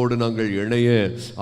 ஓடு நாங்கள் இணைய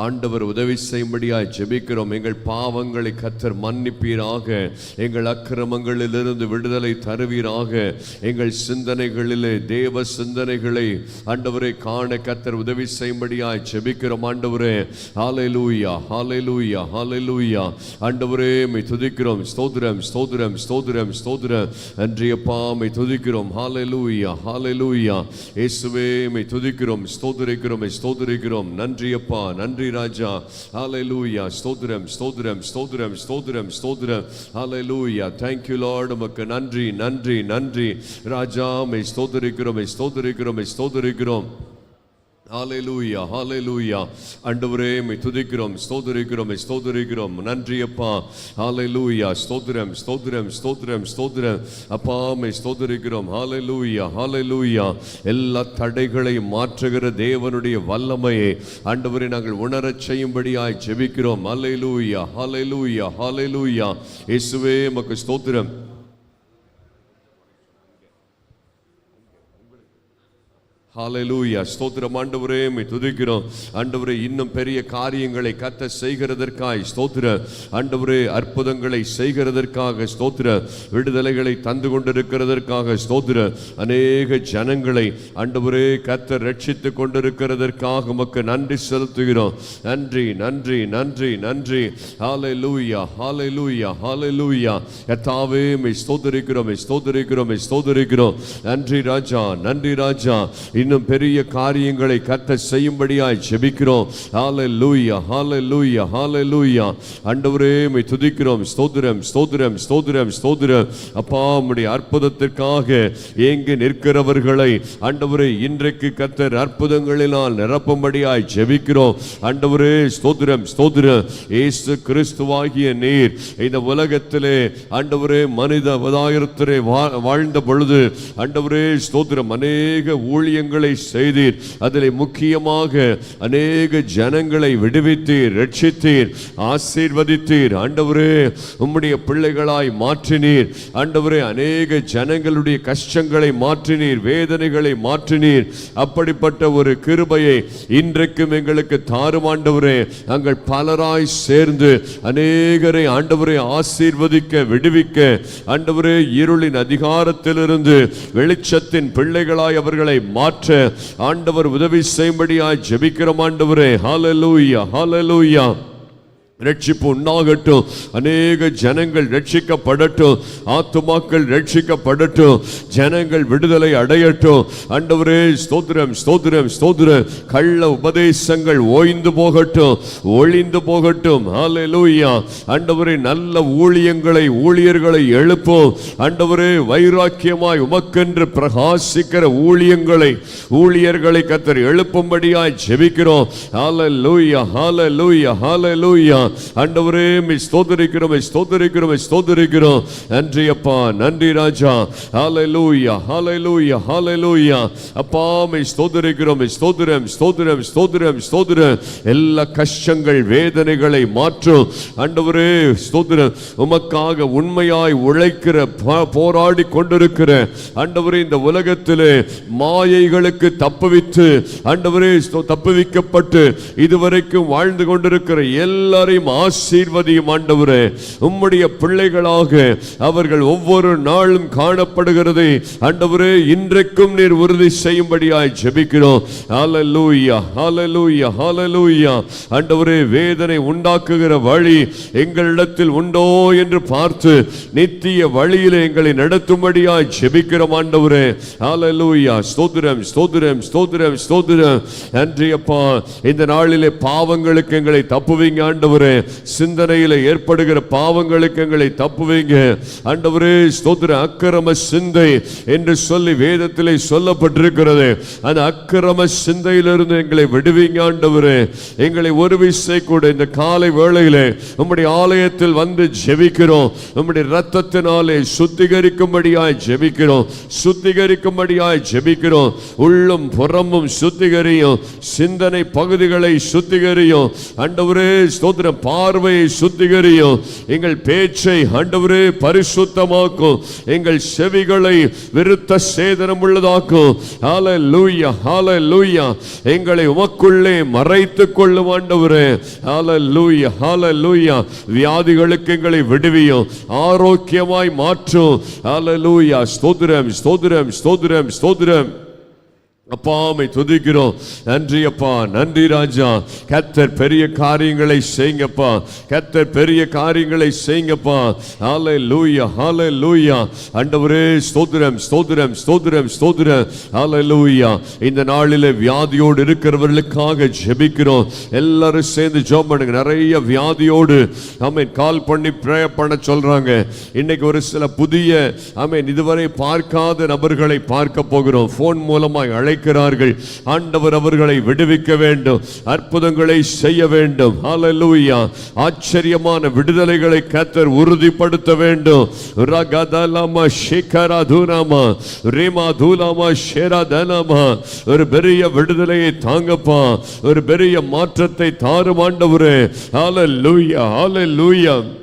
ஆண்டவர் உதவி செய்யும்படியாய் ஜெபிக்கிறோம். எங்கள் பாவங்களை கத்தர் மன்னிப்பீராக. எங்கள் அக்கிரமங்களிலிருந்து விடுதலை தருவீராக. எங்கள் சிந்தனைகளிலே தேவ சிந்தனைகளை ஆண்டவரை காண கத்தர் உதவி செய்யும்படியாய் ஜெபிக்கிறோம் ஆண்டவரே. ஹாலைலூயா ஹாலை லூயா ஆண்டவரே மை துதிக்கிறோம். ஸ்தோத்திரம் ஸ்தோத்திரம் ஸ்தோத்திரம் ஸ்தோத்திரம். அன்றியப்பா மை துதிக்கிறோம். ஹalleluya லூயா இயேசுவே மை துதிக்கிறோம். ஸ்தோத்திரிக்கிறோம். ஸ்தோத்திரிக்கிறோம் நன்றி அப்பா நன்றி ராஜா. ஹalleluya ஸ்தோத்திரம் ஸ்தோத்திரம் ஸ்தோத்திரம் ஸ்தோத்திரம் ஸ்தோத்திரம். ஹalleluya லூயா தேங்க்யூ lord. உமக்கு நன்றி நன்றி நன்றி. ராஜா மை ஸ்தோத்திரிக்கிறோம் ஸ்தோத்திரிக்கிறோம் ஸ்தோத்திரிக்கிறோம். ஹாலேலூயா ஹாலேலூயா அண்டவரே மை துதிக்கிறோம் ஸ்தோத்திரிக்கிறோம் ஸ்தோதரிக்கிறோம் நன்றி அப்பா. ஹாலேலூயா ஸ்தோத்திரம் ஸ்தோத்திரம் ஸ்தோத்திரம் ஸ்தோத்திரம். அப்பா மை ஸ்தோதரிக்கிறோம் ஹாலேலூயா ஹாலேலூயா எல்லா தடைகளையும் மாற்றுகிற தேவனுடைய வல்லமையை. ஆண்டவரை நாங்கள் உணரச் செய்யும்படியாய் ஜெபிக்கிறோம். ஹாலேலூயா ஹாலேலூயா ஹாலேலூயா இயேசுவே மக்கு ஸ்தோத்திரம். ஹாலலூயா ஸ்தோத்திரம். ஆண்டவரே துதிக்கிறோம். ஆண்டவரே இன்னும் பெரிய காரியங்களை கத்த செய்கிறதற்காய் ஸ்தோத்திர. ஆண்டவரே அற்புதங்களை செய்கிறதற்காக ஸ்தோத்திர. விடுதலைகளை தந்து கொண்டிருக்கிறதற்காக ஸ்தோத்திர. அநேக ஜனங்களை ஆண்டவரே கத்த ரட்சித்து கொண்டிருக்கிறதற்காக உமக்கு நன்றி செலுத்துகிறோம். நன்றி நன்றி நன்றி நன்றி. ஹalleluya ஹalleluya லூயா கர்த்தாவே லூயா எத்தாவே மை ஸ்தோத்திரிக்கிறோம் மை ஸ்தோத்திரிக்கிறோம். நன்றி ராஜா நன்றி ராஜா. இன்னும் பெரிய காரியங்களை கத்த செய்யும்படியாய் ஜெபிக்கிறோம். ஹalleluya மை துதிக்கிறோம். ஸ்தோதிரம் ஸ்தோதிரம் ஸ்தோதிரம் ஸ்தோதிரம் அப்பா உடைய அற்புதத்திற்காக ஏங்கி நிற்கிறவர்களை அண்டவரே இன்றைக்கு கத்தர் அற்புதங்களினால் நிரப்பும்படியாய் ஜெபிக்கிறோம். அண்டவரே ஸ்தோதிரம் ஸ்தோதிரம் ஏசு கிறிஸ்துவாகிய நீர் இந்த உலகத்திலே ஆண்டவரே மனித அவதாரத்திலே வாழ்ந்த பொழுது ஆண்டவரே ஸ்தோதிரம் அநேக ஊழியங்கள் செய்தீர். அதில் முக்கியமாக அநேக ஜனங்களை விடுவித்தீர் ரட்சித்தீர் ஆசீர்வதித்தீர். ஆண்டவரே உம்முடைய பிள்ளைகளாய் மாற்றினீர். ஆண்டவரே அநேக ஜனங்களுடைய கஷ்டங்களை மாற்றினீர் வேதனைகளை மாற்றினீர். அப்படிப்பட்ட ஒரு கிருபையை இன்றைக்கும் எங்களுக்கு தாரும் நாங்கள் பலராய் சேர்ந்து அநேகரை ஆண்டவரை ஆசீர்வதிக்க விடுவிக்க ஆண்டவரே இருளின் அதிகாரத்திலிருந்து வெளிச்சத்தின் பிள்ளைகளாய் அவர்களை மாற்ற மாற்ற ஆண்டவர் உதவி செய்யும்படியாய் ஜெபிக்கிறோம் ஆண்டவரே. ஹாலலூயா ஹாலலூயா ரட்சிப்பு உண்டாகட்டும் அநேக ஜனங்கள் ரட்சிக்கப்படட்டும். ஆத்துமாக்கள் ரட்சிக்கப்படட்டும். ஜனங்கள் விடுதலை அடையட்டும். அண்டவரே ஸ்தோத்திரம் ஸ்தோத்திரம் ஸ்தோத்திரம். கள்ள உபதேசங்கள் ஓய்ந்து போகட்டும். ஒளிந்து போகட்டும். ஆல லூயா அண்டவரே நல்ல ஊழியங்களை ஊழியர்களை எழுப்போம். அண்டவரே வைராக்கியமாய் உமக்கென்று பிரகாசிக்கிற ஊழியங்களை ஊழியர்களை கத்தர் எழுப்பும்படியாய் ஜெபிக்கிறோம். ஹால லூயா ஹால லூயா ஹால லூயா ஆண்டவரே மை ஸ்தோத்திரிக்கிறோம் மை ஸ்தோத்திரிக்கிறோம் மை ஸ்தோத்திரிக்கிறோம். நன்றி அப்பா நன்றி ராஜா. ஹalleluya ஹalleluya ஹalleluya அப்பா மை ஸ்தோத்திரிக்கிறோம் மை ஸ்தோத்திரம் ஸ்தோத்திரம் ஸ்தோத்திரம் ஸ்தோத்திரம். எல்லா கஷ்டங்கள் வேதனைகளை மாற்றும். ஆண்டவரே ஸ்தோத்திரம். உமக்காக உண்மையாய் உழைக்கிற போராடி கொண்டிருக்கிற ஆண்டவரே இந்த உலகத்திலே மாயைகளுக்கு தப்புவித்து ஆண்டவரே தப்புவிக்கப்பட்டு இதுவரைக்கும் வாழ்ந்து கொண்டிருக்கிற எல்லாரையும் எல்லாரையும் ஆசீர்வதியும் ஆண்டவரே. உம்முடைய பிள்ளைகளாக அவர்கள் ஒவ்வொரு நாளும் காணப்படுகிறதை ஆண்டவரே இன்றைக்கும் நீர் உறுதி செய்யும்படியாய் ஜெபிக்கிறோம். ஹalleluya ஹalleluya ஹalleluya ஆண்டவரே வேதனை உண்டாக்குகிற வழி எங்களிடத்தில் உண்டோ என்று பார்த்து நித்திய வழியில் எங்களை நடத்தும்படியாய் ஜெபிக்கிறோம் ஆண்டவரே. ஹalleluya ஸ்தோத்திரம் ஸ்தோத்திரம் ஸ்தோத்திரம் ஸ்தோத்திரம். நன்றி அப்பா இந்த நாளிலே பாவங்களுக்கு எங்களை தப்புவீங்க ஆண்டவரே. ஆண்டவரே சிந்தனையில் ஏற்படுகிற பாவங்களுக்கு எங்களை தப்புவீங்க. ஆண்டவரே ஸ்தோத்திர அக்கிரம சிந்தை என்று சொல்லி வேதத்திலே சொல்லப்பட்டிருக்கிறது. அந்த அக்கிரம சிந்தையிலிருந்து எங்களை விடுவீங்க ஆண்டவரே. எங்களை ஒரு விசை கூட இந்த காலை வேளையில் உம்முடைய ஆலயத்தில் வந்து ஜெபிக்கிறோம். நம்முடைய ரத்தத்தினாலே சுத்திகரிக்கும்படியாய் ஜெபிக்கிறோம். சுத்திகரிக்கும்படியாய் ஜெபிக்கிறோம். உள்ளும் புறமும் சுத்திகரியும். சிந்தனை பகுதிகளை சுத்திகரியும். அண்டவரே ஸ்தோத்திர பார்வையை சுத்திகரியும். எங்கள் பேச்சை ஆண்டவரே பரிசுத்தமாக்கும். எங்கள் செவிகளை விருத்த சேதனம் உள்ளதாக்கும். எங்களை உமக்குள்ளே மறைத்துக் கொள்ளும் ஆண்டவரே. ஹால லூயா வியாதிகளுக்கு எங்களை விடுவியும். ஆரோக்கியமாய் மாற்றும். ஹால லூயா ஸ்தோதிரம் ஸ்தோதிரம் ஸ்தோதிரம் ஸ்தோதிரம் அப்பாமை துதிக்கிறோம். நன்றி அப்பா. நன்றி ராஜா. கத்தர் பெரிய காரியங்களை செய்யுங்கப்பா. கத்தர் பெரிய காரியங்களை செய்யுங்கப்பா. ஹாலே லூயா ஹாலே லூயா அண்டவரே ஸ்தோத்திரம் ஸ்தோத்திரம் ஸ்தோத்திரம் ஸ்தோத்திரம். ஹாலே லூயா இந்த நாளில் வியாதியோடு இருக்கிறவர்களுக்காக ஜெபிக்கிறோம். எல்லாரும் சேர்ந்து ஜோம் பண்ணுங்க. நிறைய வியாதியோடு ஆமென் கால் பண்ணி ப்ரேயர் பண்ண சொல்றாங்க. இன்னைக்கு ஒரு சில புதிய ஆமென் இதுவரை பார்க்காத நபர்களை பார்க்க போகிறோம். ஃபோன் மூலமாய் அழைக்கிறார்கள். ஆண்டவர் அவர்களை விடுவிக்க வேண்டும். அற்புதங்களை செய்ய வேண்டும். ஹalleluya ஆச்சரியமான விடுதலைகளை கத்தர் உறுதிப்படுத்த வேண்டும். ரகதலம ஷிகரா தூராமா ரீமா தூலாமா ஷேரா தனமா ஒரு பெரிய விடுதலையை தாங்கப்பா. ஒரு பெரிய மாற்றத்தை தாரும் ஆண்டவரே. ஹalleluya ஹalleluya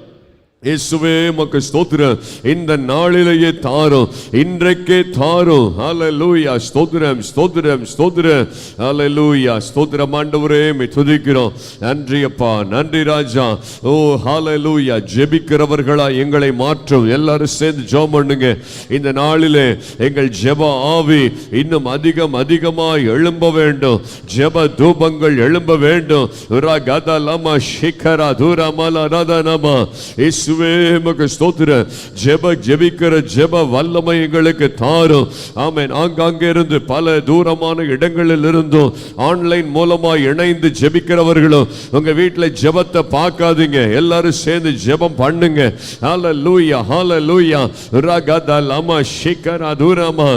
இயேசுவே மக்கு ஸ்தோத்திரம். இந்த நாளிலேயே தாரும் இன்றைக்கே தாரும். ஹalleluya ஸ்தோத்திரம் ஸ்தோத்திரம் ஸ்தோத்திரம். ஹalleluya ஸ்தோத்திரம் ஆண்டவரே மே துதிக்கிறோம். நன்றி அப்பா நன்றி ராஜா. ஓ ஹalleluya ஜெபிக்கிறவர்களா எங்களை மாற்றும். எல்லாரும் சேர்ந்து ஜெபம் பண்ணுங்க. இந்த நாளிலே எங்கள் ஜெப ஆவி இன்னும் அதிகம் அதிகமாய் எழும்ப வேண்டும். ஜெப தூபங்கள் எழும்ப வேண்டும். ரகதலம ஷிகரா தூரமல ரதனமா இயேசுவே மக்கு ஸ்தோத்திர. ஜெப ஜெபிக்கிற ஜெப வல்லமை எங்களுக்கு தாரும். ஆமேன். ஆங்காங்கே இருந்து பல தூரமான இடங்களில் இருந்தும் ஆன்லைன் மூலமா இணைந்து ஜெபிக்கிறவர்களும் உங்க வீட்டில் ஜெபத்தை பார்க்காதீங்க. எல்லாரும் சேர்ந்து ஜெபம் பண்ணுங்க. ஹால லூயா ஹால லூயா ரகதா ரகதலம ஷிகரா தூரமா.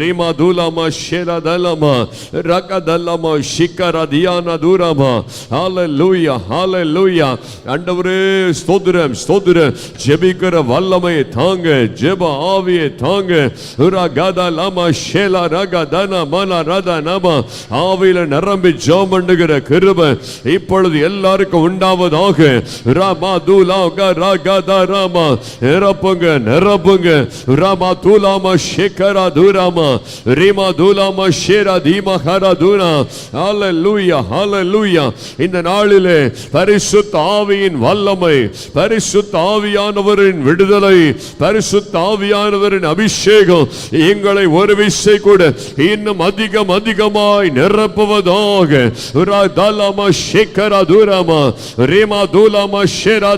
ரீமா தூலாமா ஷேரா தலமா. ரகதலமா ஷிகரா தியானா தூரமா. ஹால லூயா அண்டவரே ஸ்தோத்திரம் ஸ்தோத்திரம். ஜெபிக்கிற வல்லமையை தாங்க ஜெப ஆவியை தாங்க. ரகத லாமா ஷேலா ரகதன மன ரத நாமா ஆவியில நிரம்பி ஜோம் பண்ணுகிற கிருப இப்பொழுது எல்லாருக்கும் உண்டாவதாக. ராமா தூலா ரகத ராமா நிரப்புங்க நிரப்புங்க. ராமா தூலாமா ஷேகரா தூராமா ரீமா தூலாமா ஷேரா தீமா ஹரா தூரா ஹalleluya ஹalleluya. இந்த நாளிலே பரிசுத்த ஆவியின் வல்லமை பரிசுத்த ஆவியானவரின் விடுதலை பரிசுத்த ஆவியானவரின் அபிஷேகம் எங்களை ஒரு விசை கூட. இன்னும் அதிகம் அதிகமாய் நிரப்புவதாக. ரதலம ஷேகரா தூரமா ரீமா தூலமா ஷேரா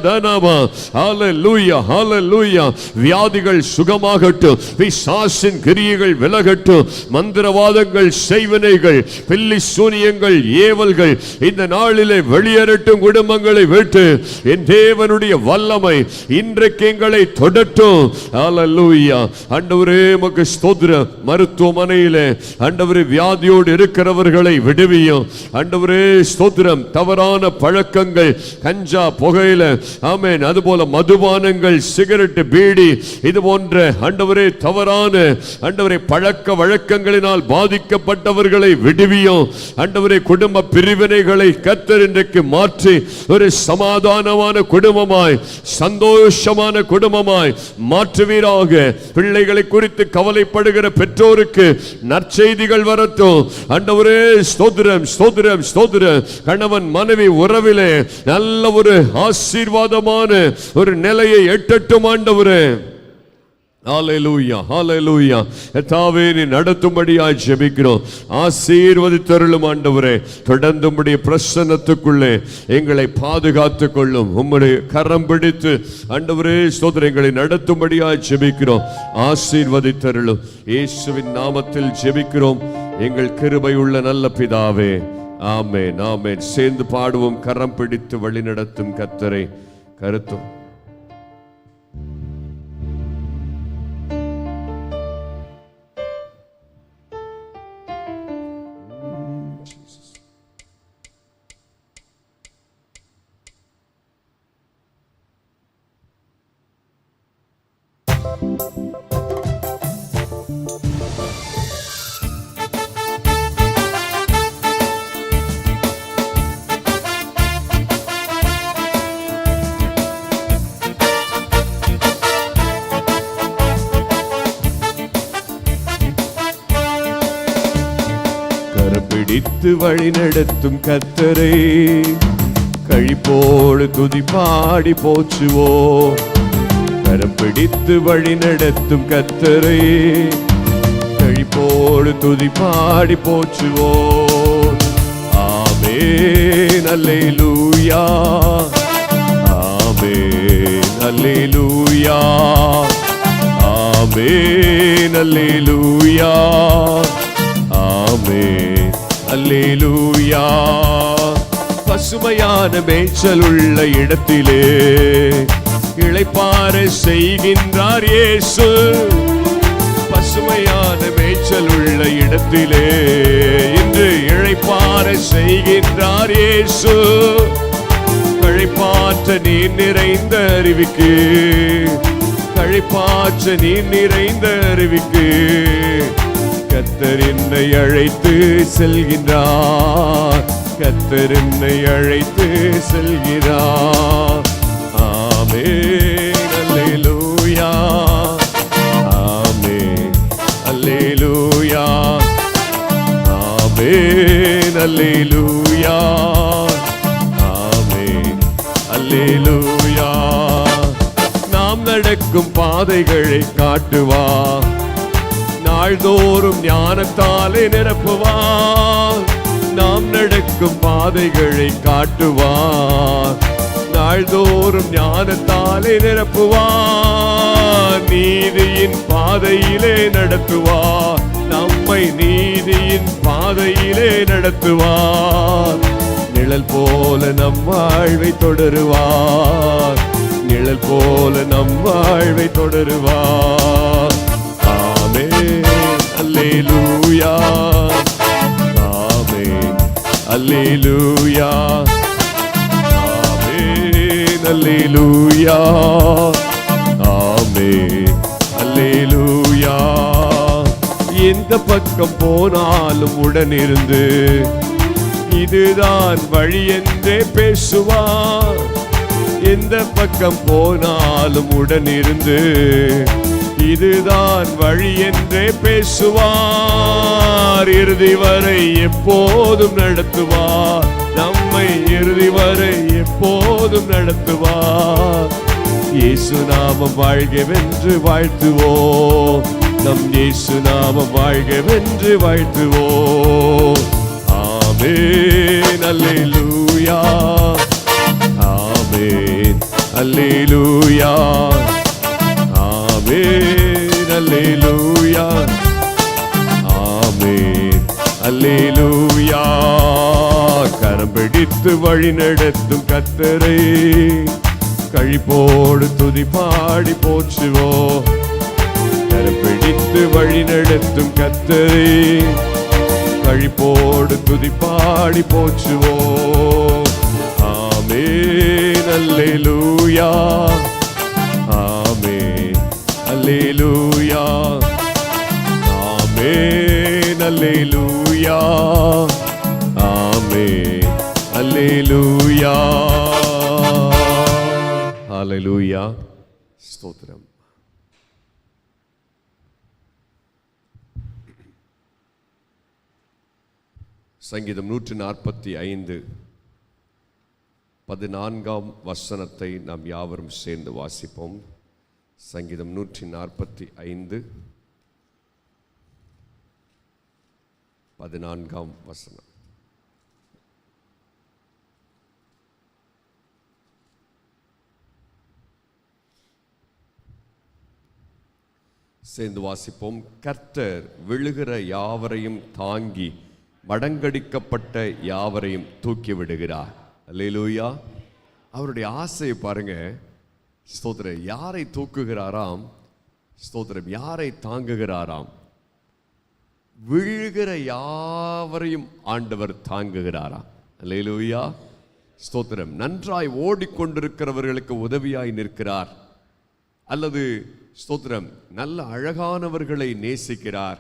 லூயா வியாதிகள் சுகமாகட்டும் விசாசின் கிரியைகள் விலகட்டும் மந்திரவாதங்கள் செய்வினைகள் பில்லி சூனியங்கள் ஏவல்கள் இந்த நாளிலே வெளியேறட்டும் குடும்பங்களை விட்டு என் தேவனுடைய வல்லமை இன்றைக்கு எங்களை தொடட்டும். ஹalleluya ஆண்டவரே உமக்கு ஸ்தோத்திரம். மருத்துவமனையிலே ஆண்டவரே வியாதியோடு இருக்கிறவர்களை விடுவியும். ஆண்டவரே ஸ்தோத்திரம். தவறான பழக்கங்கள் கஞ்சா புகையில ஆமென். அதுபோல மதுபானங்கள் சிகரெட்டு பீடி இது போன்ற ஆண்டவரே தவறான ஆண்டவரே பழக்க வழக்கங்களினால் பாதிக்கப்பட்டவர்களை விடுவியும். ஆண்டவரே குடும்ப பிரிவினைகளை கத்தர் இன்றைக்கு மாற்றி ஒரு சமாதானமான குடும்பமாய் சந்தோஷமான குடும்பமாய் மாற்றுவீராக. பிள்ளைகளை குறித்து கவலைப்படுகிற பெற்றோருக்கு நற்செய்திகள் வரட்டும். அண்டவரே ஸ்தோதிரம் ஸ்தோதிரம் ஸ்தோதிரம் கணவன் மனைவி உறவிலே நல்ல ஒரு ஆசீர்வாதமான ஒரு நிலையை எட்டட்டும் ஆண்டவரே ஹalleluya ஹalleluya கர்த்தாவே நீ நடத்தும்படியாய் ஜெபிக்கிறோம். ஆசீர்வதித்தருளும் ஆண்டவரே தொடர்ந்தும்படி பிரசன்னத்துக்குள்ளே எங்களை பாதுகாத்துக் கொள்ளும் உம்முடைய கரம் பிடித்து ஆண்டவரே ஸ்தோத்திரம். எங்களை நடத்தும்படியாய் ஜெபிக்கிறோம். ஆசீர்வதித்தருளும். இயேசுவின் நாமத்தில் ஜெபிக்கிறோம். எங்கள் கிருபை உள்ள நல்ல பிதாவே. ஆமேன் ஆமேன். சேர்ந்து பாடுவோம் கரம் பிடித்து வழிநடத்தும் கத்தரை கருத்தும். பிடித்து வழி நடத்தும் கத்தரை கழிப்போடு துதி பாடி போச்சுவோ கரம் பிடித்து வழி நடத்தும் கத்தரை கழிப்போடு துதி பாடி போச்சுவோ ஆமே நல்லே லூயா ஆமே நல்லே லூயா ஆமே நல்லே லூயா அல்லேலூயா பசுமையான மேய்ச்சல் உள்ள இடத்திலே இளைப்பாற செய்கின்றார் இயேசு. பசுமையான மேய்ச்சல் உள்ள இடத்திலே இன்று இழைப்பார செய்கின்றார் இயேசு. கழிப்பாற்ற நீர் நிறைந்த அறிவிக்கு கழிப்பாற்ற நீர் நிறைந்த அறிவிக்கு கத்தர் என்னை அழைத்து செல்கின்றார் கத்தர் என்னை அழைத்து செல்கிறார். ஆமே அல்லேலூயா. ஆமே அல்லேலூயா. ஆமென் அல்லேலூயா. ஆமென் அல்லேலூயா. நாம் நடக்கும் பாதைகளை காட்டுவார் நாள்தோறும் ஞானத்தாலே நிரப்புவார். நாம் நடக்கும் பாதைகளை காட்டுவார். நாள்தோறும் ஞானத்தாலே நிரப்புவார். நீதியின் பாதையிலே நடத்துவார். நம்மை நீதியின் பாதையிலே நடத்துவார். நிழல் போல நம் வாழ்வை தொடருவார். நிழல் போல நம் வாழ்வை தொடருவார். அல்லேலூயா ஆமே அல்லேலூயா ஆமென் அல்லேலூயா ஆமென் அல்லேலூயா எந்த பக்கம் போனாலும் உடனிருந்து இதுதான் வழி என்றே பேசுவார் எந்த பக்கம் போனாலும் உடனிருந்து இதுதான் வழி என்றே பேசுவார். இறுதி வரை எப்போதும் நடத்துவார். நம்மை இறுதி வரை எப்போதும் நடத்துவார். இயேசு நாமம் வாழ்கவென்று வாழ்த்துவோம். நம் இயேசு நாமம் வாழ்கவென்று வாழ்த்துவோம். ஆமென். அல்லேலூயா. ஆமென். அல்லேலூயா. அல்லேலூயா ஆமே அல்லேலூயா கரம் பிடித்து வழி நடத்தும் கத்தரை. கழிப்போடு துதி பாடி போச்சுவோ கரம் பிடித்து வழி நடத்தும் கத்தரை. கழிப்போடு துதி பாடி போச்சுவோ ஆமே அல்லேலூயா ஆமே அல்லேலூயா ஆமேன் அல்லேலூயா ஆமென் அல்லேலூயா ஹalleluya ஸ்தோத்திரம் சங்கீதம் நூற்றி நாற்பத்தி ஐந்து பதினான்காம் வசனத்தை நாம் யாவரும் சேர்ந்து வாசிப்போம் சங்கீதம் நூற்றி நாற்பத்தி ஐந்து. பதினான்காம் வசனம். சேர்ந்து வாசிப்போம். கர்த்தர் விழுகிற யாவரையும் தாங்கி மடங்கடிக்கப்பட்ட யாவரையும் தூக்கி விடுகிறார். அல்லேலூயா. அவருடைய ஆசையை பாருங்க. ஸ்தோத்திரம். யாரை தூக்குகிறாராம்? ஸ்தோத்திரம். யாரை தாங்குகிறாராம்? விழுகிற யாவரையும் ஆண்டவர் தாங்குகிறாராம். அல்லேலூயா. ஸ்தோத்திரம். நன்றாய் ஓடிக்கொண்டிருக்கிறவர்களுக்கு உதவியாய் நிற்கிறார். அல்லது ஸ்தோத்திரம் நல்ல அழகானவர்களை நேசிக்கிறார்.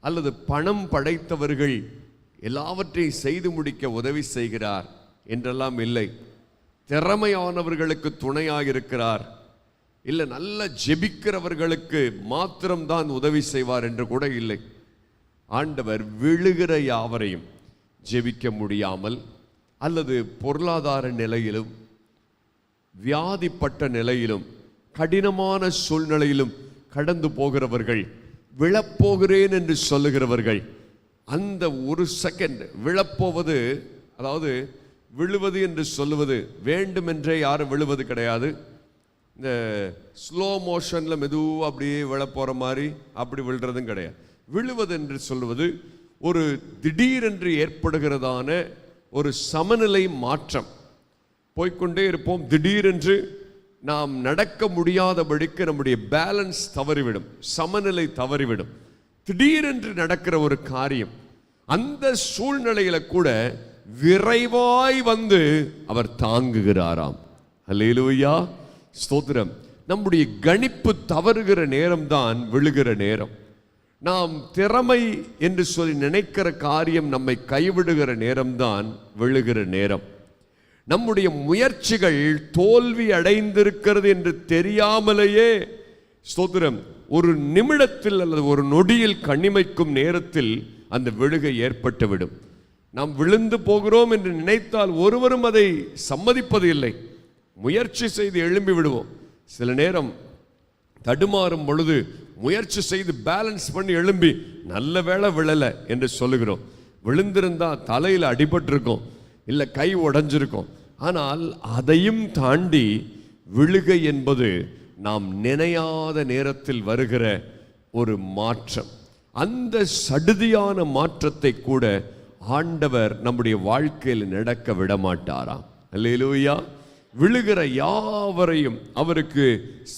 அல்லது பணம் படைத்தவர்கள் எல்லாவற்றையும் செய்து முடிக்க உதவி செய்கிறார் என்றெல்லாம் இல்லை. திறமையானவர்களுக்கு துணையாக இருக்கிறார் இல்லை நல்ல ஜெபிக்கிறவர்களுக்கு மாத்திரம்தான் உதவி செய்வார் என்று கூட இல்லை. ஆண்டவர் விழுகிற யாவரையும் ஜெபிக்க முடியாமல் அல்லது பொருளாதார நிலையிலும் வியாதிப்பட்ட நிலையிலும் கடினமான சூழ்நிலையிலும் கடந்து போகிறவர்கள் விழப்போகிறேன் என்று சொல்லுகிறவர்கள் அந்த ஒரு செகண்ட் விழப்போவது அதாவது விழுவது என்று சொல்லுவது வேண்டுமென்றே யாரும் விழுவது கிடையாது. இந்த ஸ்லோ மோஷனில் மெதுவாக அப்படியே விழப்போகிற மாதிரி அப்படி விழுறதும் கிடையாது. விழுவது என்று சொல்லுவது ஒரு திடீரென்று ஏற்படுகிறதான ஒரு சமநிலை மாற்றம். போய்க்கொண்டே இருப்போம். திடீரென்று நாம் நடக்க முடியாதபடிக்கு நம்முடைய பேலன்ஸ் தவறிவிடும். சமநிலை தவறிவிடும். திடீரென்று நடக்கிற ஒரு காரியம். அந்த சூழ்நிலையில் கூட விரைவாய் வந்து அவர் தாங்குகிறாராம். அல்லேலூயா ஸ்தோத்திரம். நம்முடைய கணிப்பு தவறுகிற நேரம்தான் விழுகிற நேரம். நாம் திறமை என்று சொல்லி நினைக்கிற காரியம் நம்மை கைவிடுகிற நேரம்தான் விழுகிற நேரம். நம்முடைய முயற்சிகள் தோல்வி அடைந்திருக்கிறது என்று தெரியாமலேயே ஸ்தோத்திரம் ஒரு நிமிடத்தில் அல்லது ஒரு நொடியில் கண்ணிமைக்கும் நேரத்தில் அந்த விழுகை ஏற்பட்டுவிடும். நாம் விழுந்து போகிறோம் என்று நினைத்தால் ஒருவரும் அதை சம்மதிப்பது இல்லை. முயற்சி செய்து எழும்பி விடுவோம். சில நேரம் தடுமாறும் பொழுது முயற்சி செய்து பேலன்ஸ் பண்ணி எழும்பி நல்ல வேளை விழலை என்று சொல்லுகிறோம். விழுந்திருந்தால் தலையில் அடிபட்டிருக்கும். இல்லை கை உடஞ்சிருக்கும். ஆனால் அதையும் தாண்டி விழுகை என்பது நாம் நினையாத நேரத்தில் வருகிற ஒரு மாற்றம். அந்த சடுதியான மாற்றத்தை கூட ஆண்டவர் நம்முடைய வாழ்க்கையில் நடக்க விட மாட்டாராம் விழுகிற யாவரையும் அவருக்கு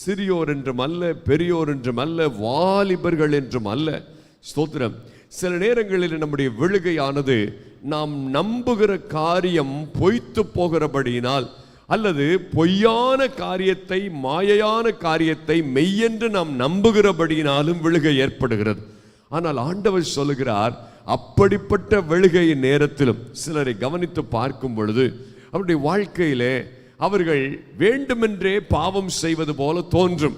சிறியோர் என்றும் அல்ல பெரியோர் என்றும் அல்ல வாலிபர்கள் என்றும் அல்ல. ஸ்தோத்திரம். சில நேரங்களில் நம்முடைய விழுகையானது நாம் நம்புகிற காரியம் பொய்த்து போகிறபடியினால் அல்லது பொய்யான காரியத்தை மாயையான காரியத்தை மெய்யென்று நாம் நம்புகிறபடியினாலும் விழுகை ஏற்படுகிறது. ஆனால் ஆண்டவர் சொல்லுகிறார் அப்படிப்பட்ட வெளுகையின் நேரத்திலும் சிலரை கவனித்து பார்க்கும் பொழுது அவருடைய வாழ்க்கையிலே அவர்கள் வேண்டுமென்றே பாவம் செய்வது போல தோன்றும்.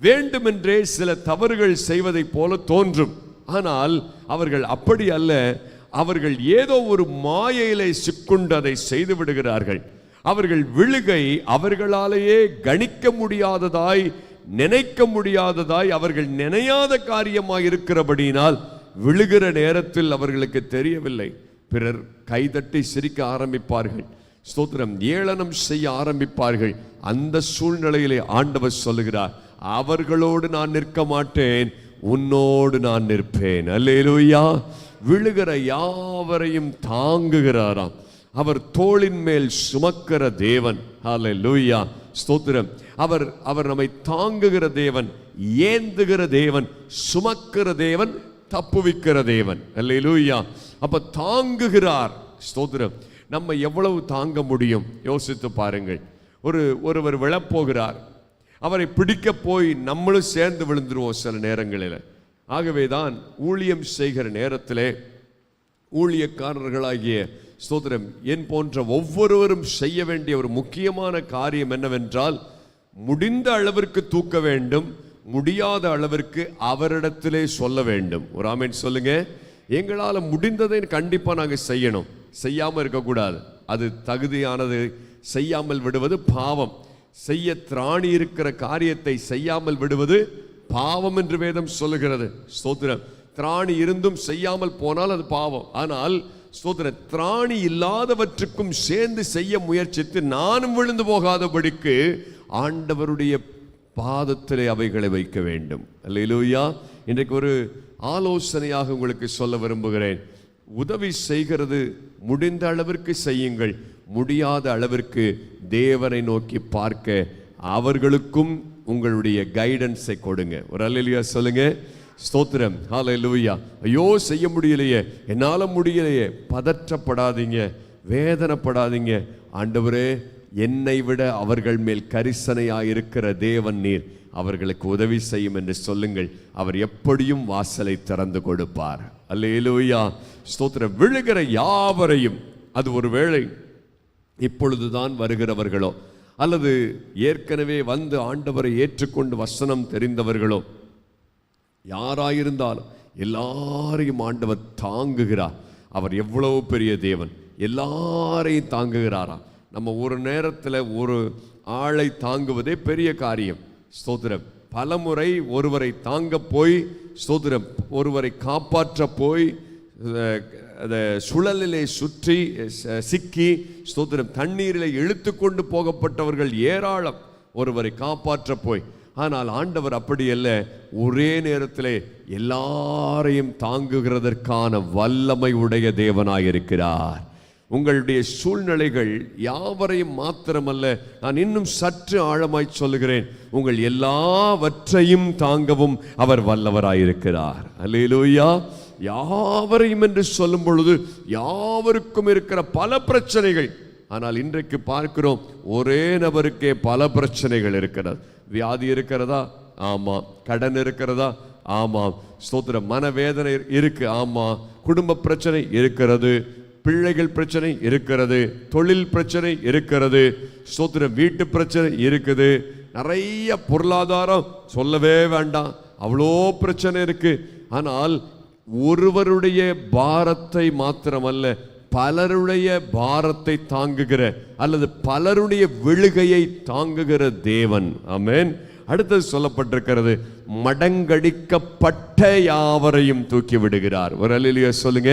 வேண்டுமென்றே சில தவறுகள் செய்வதைப் போல தோன்றும். ஆனால் அவர்கள் அப்படி அல்ல. அவர்கள் ஏதோ ஒரு மாயையிலே சிக்குண்டு அதை செய்து விடுகிறார்கள். அவர்கள் விழுகை அவர்களாலேயே கணிக்க முடியாததாய் நினைக்க முடியாததாய் அவர்கள் நினையாத காரியமாக இருக்கிறபடியினால் விழுகிற நேரத்தில் அவர்களுக்கு தெரியவில்லை. பிறர் கைதட்டி சிரிக்க ஆரம்பிப்பார்கள். ஸ்தோத்திரம் ஏளனம் செய்ய ஆரம்பிப்பார்கள். அந்த சூழ்நிலையிலே ஆண்டவர் சொல்லுகிறார் அவர்களோடு நான் நிற்க மாட்டேன் உன்னோடு நான் நிற்பேன். அல்லேலூயா. விழுகிற யாவரையும் தாங்குகிறாராம். அவர் தோளின் மேல் சுமக்கிற தேவன். அல்லேலூயா. ஸ்தோத்திரம் அவர் அவர் நம்மை தாங்குகிற தேவன் ஏந்துகிற தேவன் சுமக்கிற தேவன் தப்புவிக்கிற தேவன். அல்லேலூயா. அப்போ தாங்குகிறார். ஸ்தோத்திரம். நம்ம எவ்வளவு தாங்க முடியும்? யோசித்து பாருங்கள். ஒரு ஒருவர் விழப்போகிறார். அவரை பிடிக்க போய் நம்மளும் சேர்ந்து விழுந்துருவோம் சில நேரங்களில். ஆகவே தான் ஊழியம் செய்கிற நேரத்திலே ஊழியக்காரர்களாகிய ஸ்தோத்திரம் என் போன்ற ஒவ்வொருவரும் செய்ய வேண்டிய ஒரு முக்கியமான காரியம் என்னவென்றால் முடிந்த அளவிற்கு தூக்க வேண்டும் முடியாத அளவிற்கு அவரிடத்திலே சொல்ல வேண்டும். ஒரு ஆமேன் சொல்லுங்க. எங்களால் முடிந்ததை கண்டிப்பாக நாங்கள் செய்யணும். செய்யாமல் இருக்கக்கூடாது. அது தகுதியானது. செய்யாமல் விடுவது பாவம். செய்ய திராணி இருக்கிற காரியத்தை செய்யாமல் விடுவது பாவம் என்று வேதம் சொல்லுகிறது. ஸ்தோத்திரம். திராணி இருந்தும் செய்யாமல் போனால் அது பாவம். ஆனால் ஸ்தோத்திரம் திராணி இல்லாதவற்றுக்கும் சேர்ந்து செய்ய முயற்சித்து நானும் விழுந்து போகாதபடிக்கு ஆண்டவருடைய பாதத்திலே அவைகளை வைக்க வேண்டும். அல்லையிலூயா இன்றைக்கு ஒரு ஆலோசனையாக உங்களுக்கு சொல்ல விரும்புகிறேன். உதவி செய்கிறது முடிந்த அளவிற்கு செய்யுங்கள். முடியாத அளவிற்கு தேவனை நோக்கி பார்க்க அவர்களுக்கும் உங்களுடைய கைடன்ஸை கொடுங்க. ஒரு அல்லேலூயா சொல்லுங்க. ஸ்தோத்திரம். ஹalleluya. ஐயோ செய்ய முடியலையே. என்னால் முடியலையே. பதற்றப்படாதீங்க. வேதனைப்படாதீங்க. ஆண்டவரே என்னை விட அவர்கள் மேல் கரிசனையாக இருக்கிற தேவன் நீர் அவர்களுக்கு உதவி செய்யும் என்று சொல்லுங்கள். அவர் எப்படியும் வாசலை திறந்து கொடுப்பார். அல்லேலூயா. ஸ்தோத்திர விழுகிற யாவரையும் அது ஒருவேளை இப்பொழுதுதான் வருகிறவர்களோ அல்லது ஏற்கனவே வந்து ஆண்டவரை ஏற்றுக்கொண்டு வசனம் தெரிந்தவர்களோ யாராயிருந்தாலும் எல்லாரையும் ஆண்டவர் தாங்குகிறார். அவர் எவ்வளவு பெரிய தேவன். எல்லாரையும் தாங்குகிறாராம் நம்ம ஒரு நேரத்தில் ஒரு ஆளை தாங்குவதே பெரிய காரியம். ஸ்தோத்திரம். பலமுறை ஒருவரை தாங்க போய் ஸ்தோத்திரம். ஒருவரை காப்பாற்ற போய் அதை சுழலிலே சுற்றி சிக்கி ஸ்தோத்திரம். தண்ணீரிலே இழுத்து கொண்டு போகப்பட்டவர்கள் ஏராளம் ஒருவரை காப்பாற்ற போய். ஆனால் ஆண்டவர் அப்படி அல்ல. ஒரே நேரத்தில் எல்லாரையும் தாங்குகிறதற்கான வல்லமை உடைய தேவனாயிருக்கிறார். உங்களுடைய சூழ்நிலைகள் யாவரையும் மாத்திரமல்ல நான் இன்னும் சற்று ஆழமாய் சொல்லுகிறேன். உங்கள் எல்லாவற்றையும் தாங்கவும் அவர் வல்லவராயிருக்கிறார். அல்லேலூயா. யாவரையும் என்று சொல்லும் பொழுது யாவருக்கும் இருக்கிற பல பிரச்சனைகள். ஆனால் இன்றைக்கு பார்க்கிறோம் ஒரே நபருக்கே பல பிரச்சனைகள் இருக்கிறது. வியாதி இருக்கிறதா? ஆமா. கடன் இருக்கிறதா? ஆமாம் ஸ்தோத்திர மனவேதனை இருக்கு? ஆமாம் குடும்ப பிரச்சனை இருக்கிறது. பிள்ளைகள் பிரச்சனை இருக்கிறது தொழில் பிரச்சனை இருக்கிறது சோத்திர வீட்டு பிரச்சனை இருக்குது. நிறைய பொருளாதாரம் சொல்லவே வேண்டாம். அவ்வளோ பிரச்சனை இருக்கு. ஆனால் ஒருவருடைய பாரத்தை மாத்திரமல்ல பலருடைய பாரத்தை தாங்குகிற அல்லது பலருடைய விழுகையை தாங்குகிற தேவன். ஆமென். அடுத்தது சொல்லப்பட்டிருக்கிறது மடங்கடிக்கப்பட்ட யாவரையும் தூக்கி விடுகிறார். ஒரு அலிலிய சொல்லுங்க.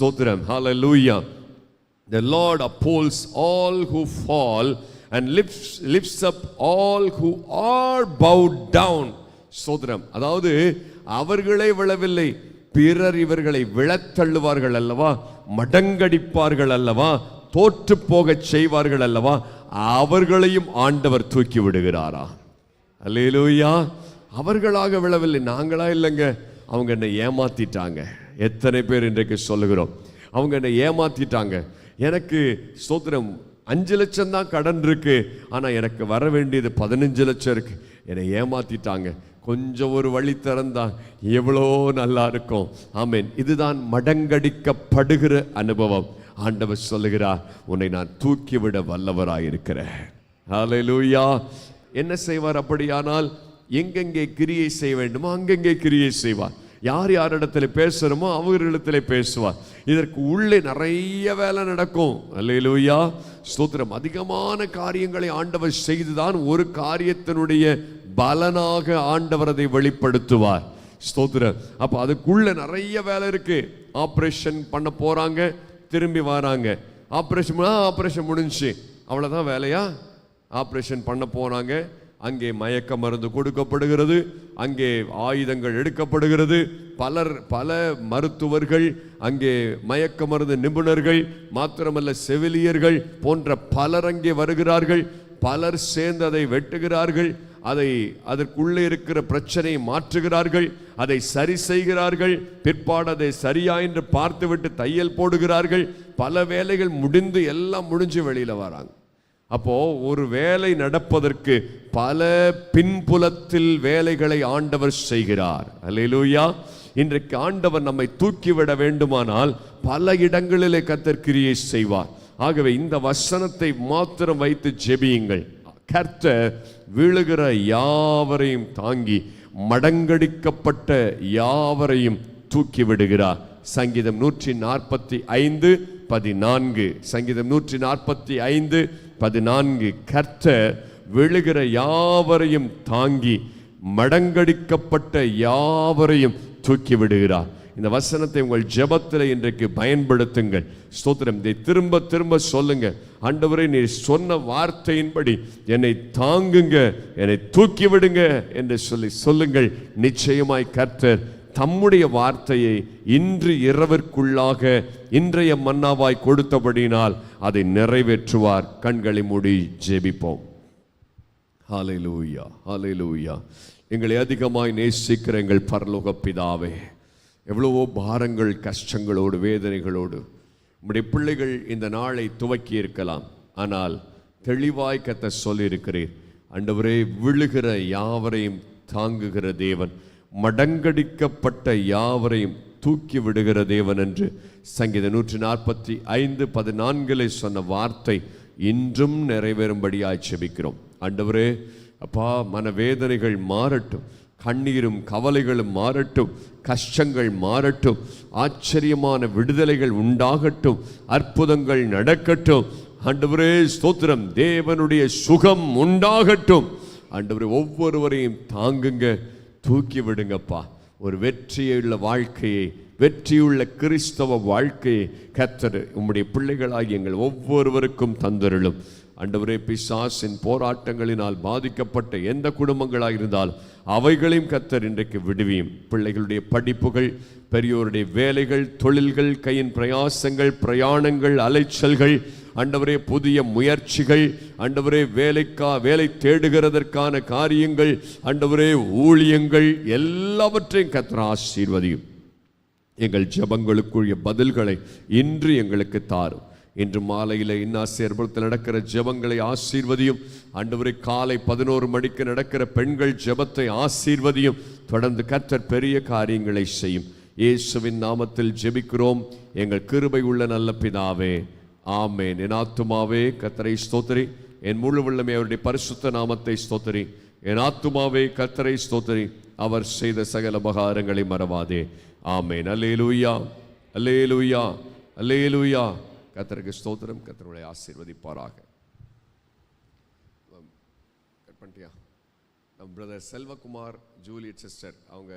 ஸ்தோத்திரம். ஹalleluya The Lord upholds all who fall and lifts, lifts up all who are bowed down. ஸ்தோத்திரம். அதாவது அவர்களே விழவில்லை. பிறர் இவர்களை விழத்தள்ளுவார்கள் அல்லவா? மடங்கடிப்பார்கள் அல்லவா? தோற்று போகச் செய்வார்கள் அல்லவா? அவர்களையும் ஆண்டவர் தூக்கி விடுகிறாரா? அல்லேலூயா அவர்களாக விழவில்லை. நாங்களா இல்லைங்க. அவங்க என்னை ஏமாத்திட்டாங்க. எத்தனை பேர் இன்றைக்கு சொல்லுகிறோம்? அவங்க என்னை ஏமாத்திட்டாங்க. எனக்கு ஸ்தோத்திரம் அஞ்சு லட்சம் தான் கடன் இருக்கு. ஆனால் எனக்கு வர வேண்டியது பதினஞ்சு லட்சம் இருக்கு. என்னை ஏமாத்திட்டாங்க. கொஞ்சம் ஒரு வழி திறந்தா எவ்வளோ நல்லா இருக்கும். ஆமீன். இதுதான் மடங்கடிக்கப்படுகிற அனுபவம். ஆண்டவர் சொல்லுகிறார் உன்னை நான் தூக்கிவிட வல்லவராயிருக்கிறேன். ஹalleluya என்ன செய்வார் அப்படியானால் எங்கெங்கே கிரியை செய்ய வேண்டுமோ அங்கெங்கே கிரியை செய்வார். யார் யாரிடத்தில் பேசுகிறோமோ அவர்களிடத்தில் பேசுவார். இதற்கு உள்ளே நிறைய வேலை நடக்கும். அல்லேலூயா. ஸ்தோத்திரம். அதிகமான காரியங்களை ஆண்டவர் செய்துதான் ஒரு காரியத்தினுடைய பலனாக ஆண்டவர் அதை வெளிப்படுத்துவார். ஸ்தோத்திரம். அப்போ அதுக்குள்ள நிறைய வேலை இருக்கு. ஆப்ரேஷன் பண்ண போறாங்க திரும்பி வராங்க. ஆப்ரேஷன் ஆப்ரேஷன் முடிஞ்சுச்சு. அவ்வளோதான் வேலையா? ஆப்ரேஷன் பண்ண போனாங்க அங்கே மயக்க மருந்து கொடுக்கப்படுகிறது அங்கே ஆயுதங்கள் எடுக்கப்படுகிறது. பலர் பல மருத்துவர்கள் அங்கே மயக்க மருந்து நிபுணர்கள் மாத்திரமல்ல செவிலியர்கள் போன்ற பலர் அங்கே வருகிறார்கள். பலர் சேர்ந்து அதை வெட்டுகிறார்கள் அதை அதற்குள்ளே இருக்கிற பிரச்சனையை மாற்றுகிறார்கள் அதை சரி செய்கிறார்கள். பிற்பாடு அதை சரியா என்று பார்த்துவிட்டு தையல் போடுகிறார்கள். பல வேலைகள் முடிந்து எல்லாம் முடிஞ்சு வெளியில் வராங்க. அப்போ ஒரு வேலை நடப்பதற்கு பல பின்புலத்தில் வேலைகளை ஆண்டவர் செய்கிறார். அல்லேலூயா. இன்றைக்கு ஆண்டவர் நம்மை தூக்கிவிட வேண்டுமானால் பல இடங்களிலே கர்த்தர் கிரியை செய்வார். ஆகவே இந்த வசனத்தை மாத்திரம் வைத்து ஜெபியுங்கள். கர்த்தர் விழுகிற யாவரையும் தாங்கி மடங்கடிக்கப்பட்ட யாவரையும் தூக்கி விடுகிறார் சங்கீதம் நூற்றி நாற்பத்தி ஐந்து பதினான்கு. சங்கீதம் நூற்றி நாற்பத்தி ஐந்து பதினான்கு கர்த்தர் விழுகிற யாவரையும் தாங்கி மடங்கடிக்கப்பட்ட யாவரையும் தூக்கி விடுகிறார் இந்த வசனத்தை உங்கள் ஜெபத்தில் இன்றைக்கு பயன்படுத்துங்கள். ஸ்தோத்திரம். இதை திரும்ப திரும்ப சொல்லுங்க. அண்டவரை நீ சொன்ன வார்த்தையின்படி என்னை தாங்குங்க என்னை தூக்கி விடுங்க என்று சொல்லி சொல்லுங்கள். நிச்சயமாய் கர்த்தர் தம்முடைய வார்த்தையை இன்று இரவிற்குள்ளாக இன்றைய மன்னாவாய் கொடுத்தபடினால் அதை நிறைவேற்றுவார். கண்களை மூடி ஜெபிப்போம். ஹalleluya ஹalleluya. எங்களை அதிகமாய் நேசிக்கிற எங்கள் பரலோக பிதாவே எவ்வளவோ பாரங்கள் கஷ்டங்களோடு வேதனைகளோடு உம்முடைய பிள்ளைகள் இந்த நாளை துவக்கி இருக்கலாம். ஆனால் தெளிவாய் கத்த சொல்லியிருக்கிறீர். அண்டவரே விழுகிற யாவரையும் தாங்குகிற தேவன் மடங்கடிக்கப்பட்ட யாவரையும் தூக்கி விடுகிற தேவன் என்று சங்கீத நூற்றி நாற்பத்தி ஐந்து பதினான்கிலே சொன்ன வார்த்தை இன்றும் நிறைவேறும்படியாய் செபிக்கிறோம். ஆண்டவரே அப்பா மனவேதனைகள் மாறட்டும் கண்ணீரும் கவலைகளும் மாறட்டும் கஷ்டங்கள் மாறட்டும் ஆச்சரியமான விடுதலைகள் உண்டாகட்டும் அற்புதங்கள் நடக்கட்டும். ஆண்டவரே ஸ்தோத்திரம் தேவனுடைய சுகம் உண்டாகட்டும். ஆண்டவரே ஒவ்வொருவரையும் தாங்குங்க. தூக்கி விடுங்கப்பா ஒரு வெற்றியுள்ள வாழ்க்கையை வெற்றியுள்ள கிறிஸ்தவ வாழ்க்கையை கத்தர் உம்முடைய பிள்ளைகளாகி எங்கள் ஒவ்வொருவருக்கும் தந்தருளும். அண்டவரே பிசாசின் போராட்டங்களினால் பாதிக்கப்பட்ட எந்த குடும்பங்களாக இருந்தால் அவைகளையும் கத்தர் இன்றைக்கு விடுவியும். பிள்ளைகளுடைய படிப்புகள் பெரியோருடைய வேலைகள் தொழில்கள் கையின் பிரயாசங்கள் பிரயாணங்கள் அலைச்சல்கள் ஆண்டவரே புதிய முயற்சிகள் ஆண்டவரே வேலைக்கா வேலை தேடுகிறதற்கான காரியங்கள் ஆண்டவரே ஊழியங்கள் எல்லாவற்றையும் கத்திர ஆசீர்வதியும். எங்கள் ஜெபங்களுக்குரிய பதில்களை இன்று எங்களுக்கு தாரும். இன்று மாலையில் இன்னாசியர்புரத்தில் நடக்கிற ஜெபங்களை ஆசீர்வதியும். ஆண்டவரை காலை பதினோரு மணிக்கு நடக்கிற பெண்கள் ஜெபத்தை ஆசீர்வதியும். தொடர்ந்து கத்தர் பெரிய காரியங்களை செய்யும். இயேசுவின் நாமத்தில் ஜெபிக்கிறோம். எங்கள் கிருபை உள்ள நல்ல பிதாவே ஆமேன். என் ஆத்துமாவே கத்தரை ஸ்தோத்திரி. என் முழு உள்ளமே அவருடைய பரிசுத்த நாமத்தை ஸ்தோத்திரி. என் ஆத்துமாவே கத்தரை ஸ்தோத்திரி. அவர் செய்த சகல மகாரங்களை மறவாதே. ஆமேன். அல்லேலூயா. அல்லேலூயா. அல்லேலூயா. கத்தருக்கு ஸ்தோத்திரம். கத்தருடைய ஆசீர்வதிப்பாராக. கட் பண்ணிட்டியா? நம் பிரதர் செல்வகுமார் ஜூலியட் சிஸ்டர் அவங்க